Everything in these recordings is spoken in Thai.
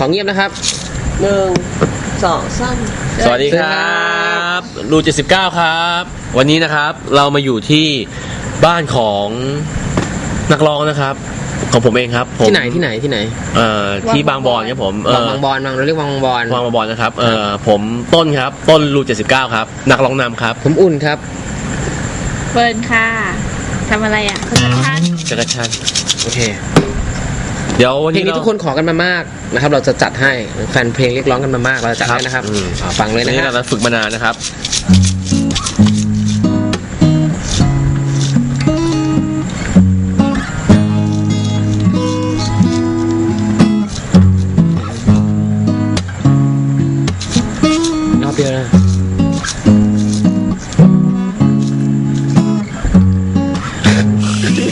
ของเงียบนะครับ หนึ่งสองสามสวัสดีครับรู79ครับ วันนี้นะครับเรามาอยู่ที่บ้านของนักร้องนะครับ ของผมเองครับผมที่ไหนที่ไหนที่ไหนเอ่อที่บางบอนครับผมเอ่บางอบางบอนบางเราเรียกบางบอนบางบอนนะครับเอ่อผมต้นครับต้นรู79ครับ นักร้องนำครับผมอุ่นครับเฟิร์นค่ะทำอะไรอะคุณท่านจักรชันโอเค เดี๋ยววันเพลงนี้นี้ทุกคนขอกันมามากนะครับ เราจะจัดให้แฟนเพลงเรียกร้องกันมามากเราจะจัดให้นะครับอืมอ่าฟังเลยวันนะนี้ครับเราฝึกมานานนะครับ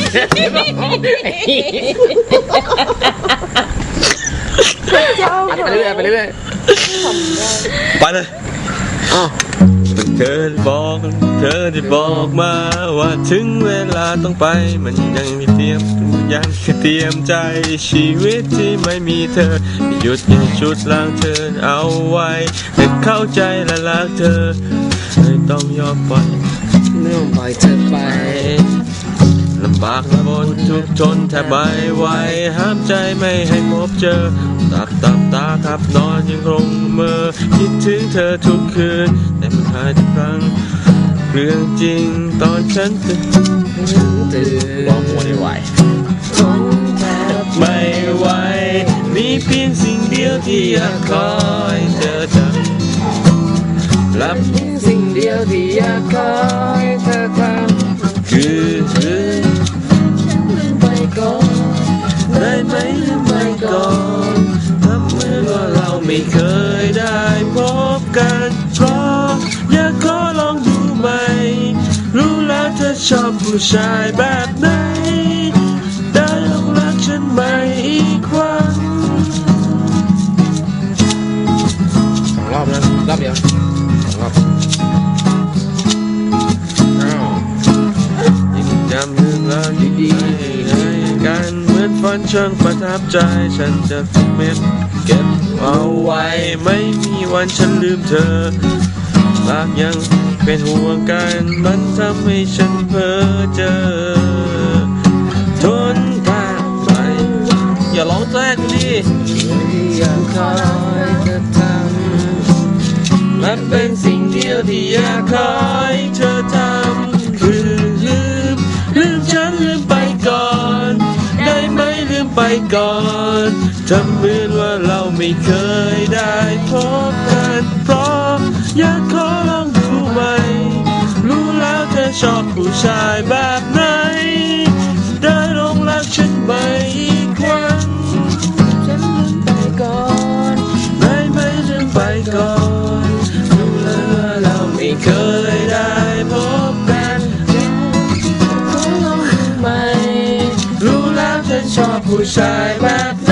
ไปเรื่อยไปเรื่อยไปเลยอ๋อเธอบอก เธอได้บอกมาว่าถึงเวลาต้องไป มันยังมีเตรียมยังเตรียมใจชีวิตที่ไม่มีเธอ หยุดยังชุดล้างเธอเอาไว้ให้เข้าใจและรักเธอไม่ต้องยอมปล่อยเนื่องปล่อยเธอไป ลำบากลำบนทุกทนแทบไม่ไหวห้ามใจไม่ให้พบเจอ ตับตับตาครับนอนยังคงเมือคิดถึงเธอทุกคืน แต่มันหายทุกครั้งเรื่องจริงตอนฉันตื่นตื่นร้องมัวได้ไหวทนแทบไม่ไหวมีเพียงสิ่งเดียวที่อยากคอยเธอจะรับสิ่งเดียวที่อยากขอให้เธอทคือคือ ไม่เคยได้พบกันเพราะอยากขอลองดูไหม รู้แล้วเธอชอบผู้ชายแบบไหน มันช่างประทับใจ ฉันจะเม็ดเก็บเอาไว้ ไม่มีวันฉันลืมเธอหากยังเป็นห่วงกัน มันทำให้ฉันเพ้อเจอ ทนกาไป อย่าร้องแทรกดิอยากคอยเธอทและเป็นสิ่งเดียวที่อยากขอใก่อนทำเหมือนว่าเราไม่เคยได้พบกันเพราะอยากขอลองดูไหมรู้แล้วเธอชอบผู้ชายแบบไหนได้ลงรักฉันไหมอีกครั้งำฉันลืมไปก่อนได้ไหมลืมไปก่อนรู้แล้วว่าเราไม่เคย ขอลอ